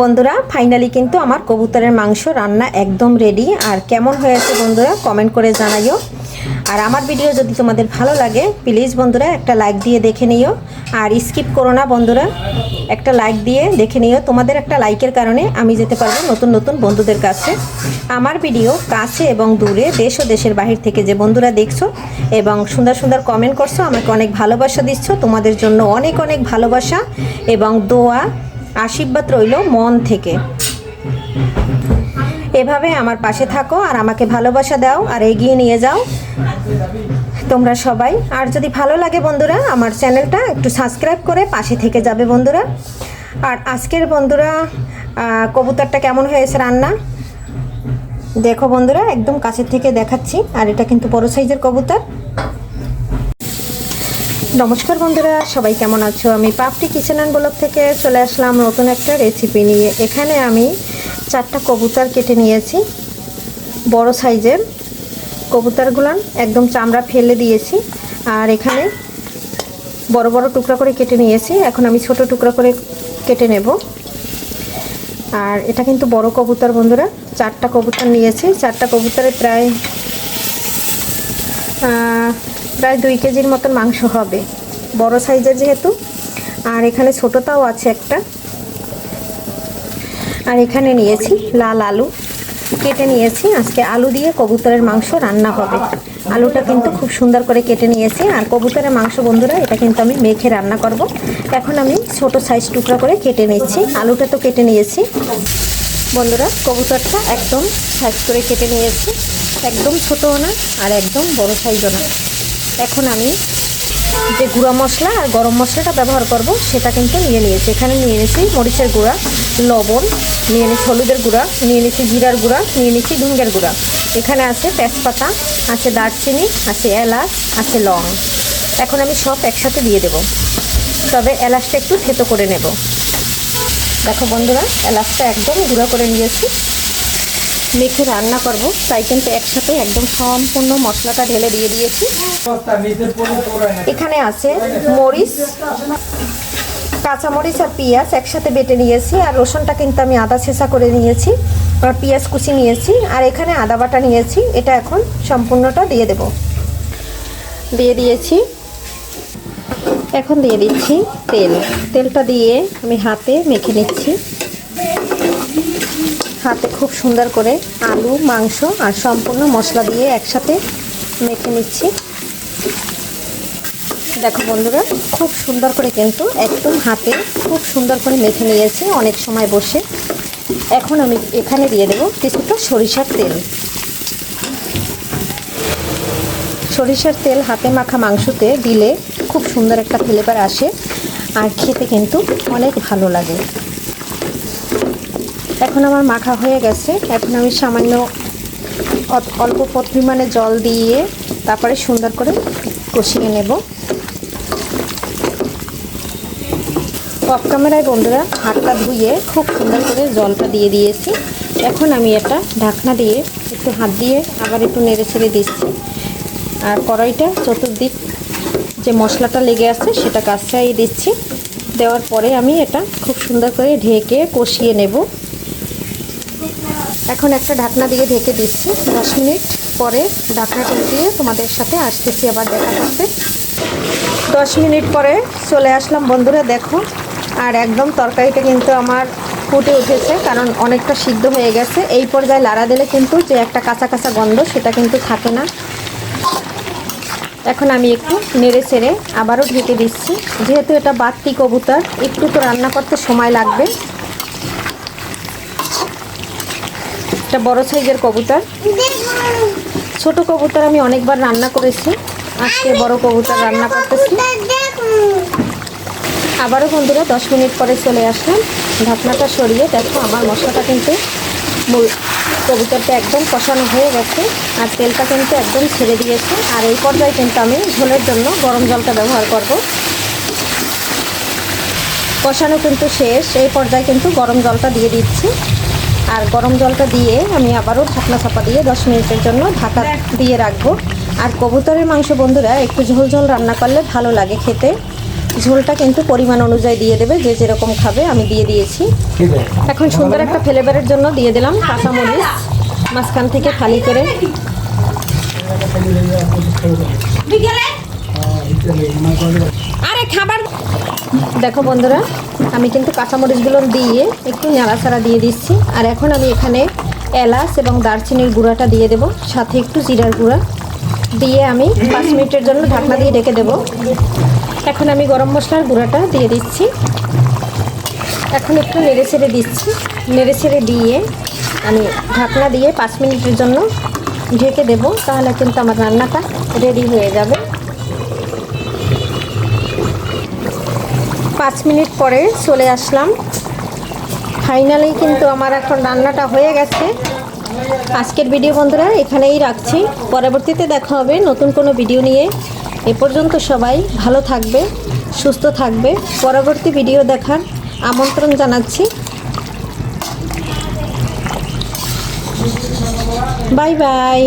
বন্ধুরা ফাইনালি কিন্তু আমার কবুতরের মাংস রান্না একদম রেডি আর কেমন হয়েছে বন্ধুরা কমেন্ট করে জানাইও। আর আমার ভিডিও যদি তোমাদের ভালো লাগে প্লিজ বন্ধুরা, একটা লাইক দিয়ে দেখে নিও। আর স্কিপ করো না বন্ধুরা, একটা লাইক দিয়ে দেখে নিও। তোমাদের একটা লাইকের কারণে আমি যেতে পারব নতুন নতুন বন্ধুদের কাছে। আমার ভিডিও কাছে এবং দূরে, দেশ ও দেশের বাহির থেকে যে বন্ধুরা দেখছ এবং সুন্দর সুন্দর কমেন্ট করছ, আমাকে অনেক ভালোবাসা দিচ্ছ। তোমাদের জন্য অনেক অনেক ভালোবাসা এবং দোয়া আশীর্বাদ রইল মন থেকে। এভাবে আমার পাশে থাকো আর আমাকে ভালোবাসা দাও আর এগিয়ে নিয়ে যাও। তোমরা সবাই। আর যদি ভালো লাগে বন্ধুরা, আমার চ্যানেলটা একটু সাবস্ক্রাইব করে পাশে থেকে যাবে বন্ধুরা। আর আজকের বন্ধুরা কবুতরটা কেমন হয়েছে রান্না? দেখো বন্ধুরা, একদম কাছের থেকে দেখাচ্ছি। আর এটা কিন্তু বড় সাইজের কবুতর। নমস্কার বন্ধুরা, সবাই কেমন আছো? আমি পাপটি কিচেন অ্যান্ড ব্লগ থেকে চলে আসলাম নতুন একটা রেসিপি নিয়ে। এখানে আমি চারটা কবুতর কেটে নিয়েছি। বড় সাইজের কবুতরগুলান একদম চামড়া ফেলে দিয়েছি। আর এখানে বড় বড় টুকরা করে কেটে নিয়েছি। এখন আমি ছোট টুকরা করে কেটে নেব। আর এটা কিন্তু বড় কবুতর বন্ধুরা, চারটা কবুতর নিয়েছি। চারটা কবুতরে প্রায় প্রায় দুই কেজির মতন মাংস হবে। বড় সাইজের যেহেতু। আর এখানে ছোটটাও আছে একটা। আর এখানে নিয়েছি লাল আলু। কেটে নিয়েছি। আজকে আলু দিয়ে কবুতরের মাংস রান্না হবে। আলুটা কিন্তু খুব সুন্দর করে কেটে নিয়েছি। আর কবুতরের মাংস বন্ধুরা, এটা কিন্তু আমি মেখে রান্না করব। এখন আমি ছোট সাইজ টুকরা করে কেটে নিচ্ছি। আলুটা তো কেটে নিয়েছি। বন্ধুরা, কবুতরটা একদম সাইজ করে কেটে নিয়েছি। একদম ছোটও না আর একদম বড় সাইজও না। এখন আমি যে গুঁড়া মশলা আর গরম মশলাটা ব্যবহার করব, সেটা কিন্তু নিয়ে নিয়েছি। এখানে নিয়ে নিয়েছি মরিচের গুঁড়া, লবণ, নিয়ে নিয়েছি হলুদের গুঁড়া, নিয়ে নিয়েছি জিরার গুঁড়া, নিয়ে নিয়েছি ঢুঙ্গের গুঁড়া। এখানে আছে তেজপাতা, আছে দারচিনি, আছে এলাচ, আছে লং। এখন আমি সব একসাথে দিয়ে দেব। তবে এলাচটা একটু থেতো করে নেব। দেখো বন্ধুরা, এলাচটা একদম গুঁড়ো করে নিয়েছি। মেখে রান্না করব। তাই কিন্তু একসাথে একদম সম্পূর্ণ মশলাটা ঢেলে দিয়ে দিয়েছি। এখানে আছে মরিচ, কাঁচামরিচ আর পেঁয়াজ একসাথে বেটে নিয়েছি। আর রসুনটা কিন্তু আমি আদা ছেঁচা করে নিয়েছি আর পেঁয়াজ কুচি নিয়েছি। আর এখানে আদা বাটা নিয়েছি। এটা এখন সম্পূর্ণটা দিয়ে দেব। দিয়ে দিয়েছি। এখন দিয়ে দিচ্ছি তেল। তেলটা দিয়ে আমি হাতে মেখে নিচ্ছি। হাতে খুব সুন্দর করে আলু, মাংস আর সম্পূর্ণ মশলা দিয়ে একসাথে মেখে নিচ্ছি। দেখো বন্ধুরা, খুব সুন্দর করে কিন্তু একদম হাতে খুব সুন্দর করে মেখে নিয়েছি অনেক সময় বসে। এখন আমি এখানে দিয়ে দেবো কিছুটা সরিষার তেল। সরিষার তেল হাতে মাখা মাংসতে দিলে খুব সুন্দর একটা ফ্লেভার আসে আর খেতে কিন্তু অনেক ভালো লাগে। এখন আমার মাখা হয়ে গেছে। এখন আমি সামান্য অল্প পরিমাণে জল দিয়ে তারপরে সুন্দর করে কষিয়ে নেব। অফ ক্যামেরায় বন্ধুরা, হাতটা ধুয়ে খুব সুন্দর করে জলটা দিয়ে দিয়েছি। এখন আমি এটা ঢাকনা দিয়ে একটু হাত দিয়ে আবার একটু নেড়ে ছেড়ে দিচ্ছি। আর কড়াইটা চতুর্দিক যে মশলাটা লেগে আছে, সেটা কাঁচরাই দিচ্ছি। দেওয়ার পরে আমি এটা খুব সুন্দর করে ঢেকে কষিয়ে নেব। এখন একটা ঢাকনা দিয়ে ঢেকে দিচ্ছি। দশ মিনিট পরে ঢাকনাটা দিয়ে তোমাদের সাথে আসতেছি, আবার দেখা করতে দশ মিনিট পরে চলে আসলাম। বন্ধুরা, দেখো, আর একদম তরকারিটা কিন্তু আমার ফুটে উঠেছে, কারণ অনেকটা সিদ্ধ হয়ে গেছে। এই পর্যায়ে লাড়া দিলে কিন্তু যে একটা কাঁচা কাঁচা গন্ধ, সেটা কিন্তু থাকে না। এখন আমি একটু নেড়ে চেড়ে আবারও ঢেকে দিচ্ছি। যেহেতু এটা বাড়তি কবুতর, একটু তো রান্না করতে সময় লাগবে। এটা বড় সাইজের কবুতর। ছোট কবুতর আমি অনেকবার রান্না করেছি। আজকে বড় কবুতর রান্না করতেছি। আবারও বন্ধুরা, দশ মিনিট পরে চলে আসলাম। ঢাকনাটা সরিয়ে দেখো, আমার মশলাটা কিন্তু কবুতরটা একদম কষানো হয়ে গেছে আর তেলটা কিন্তু একদম ছেড়ে দিয়েছে। আর এই পর্যায়ে কিন্তু আমি ঝোলের জন্য গরম জলটা ব্যবহার করব। কষানো কিন্তু শেষ, এই পর্যায়ে কিন্তু গরম জলটা দিয়ে দিচ্ছি। আর গরম জলটা দিয়ে আমি আবারও ঢাকনা চাপা দিয়ে দশ মিনিটের জন্য ঢাকা দিয়ে রাখব। আর কবুতরের মাংস বন্ধুরা একটু ঝোল ঝোল রান্না করলে ভালো লাগে খেতে। ঝোলটা কিন্তু পরিমাণ অনুযায়ী দিয়ে দেবে যে যেরকম খাবে আমি দিয়ে দিয়েছি। এখন সুন্দর একটা ফ্লেভারের জন্য দিয়ে দিলাম কাঁচামরিচ মাঝখান থেকে খালি করে। আরে খাবার দেখো বন্ধুরা, আমি কিন্তু কাঁচামরিচগুলো দিয়ে একটু নাড়াচাড়া দিয়ে দিচ্ছি। আর এখন আমি এখানে এলাচ এবং দারচিনির গুঁড়াটা দিয়ে দেব, সাথে একটু জিরার গুঁড়া দিয়ে আমি পাঁচ মিনিটের জন্য ঢাকনা দিয়ে রেখে দেব। এখন আমি গরম মশলার গুঁড়াটা দিয়ে দিচ্ছি। এখন একটু নেড়ে ছেড়ে দিচ্ছি। নেড়ে ছেড়ে দিয়ে আমি ঢাকনা দিয়ে পাঁচ মিনিটের জন্য ঢেকে দেব, তাহলে কিন্তু আমার রান্নাটা রেডি হয়ে যাবে। পাঁচ মিনিট পরে চলে আসলাম। ফাইনালি কিন্তু আমার এখন রান্নাটা হয়ে গেছে। আজকের ভিডিও বন্ধুরা, এখানেই রাখছি। পরবর্তীতে দেখা হবে নতুন কোনো ভিডিও নিয়ে। এ পর্যন্ত সবাই ভালো থাকবে, সুস্থ থাকবে। পরবর্তী ভিডিও দেখার আমন্ত্রণ জানাচ্ছি। Bye bye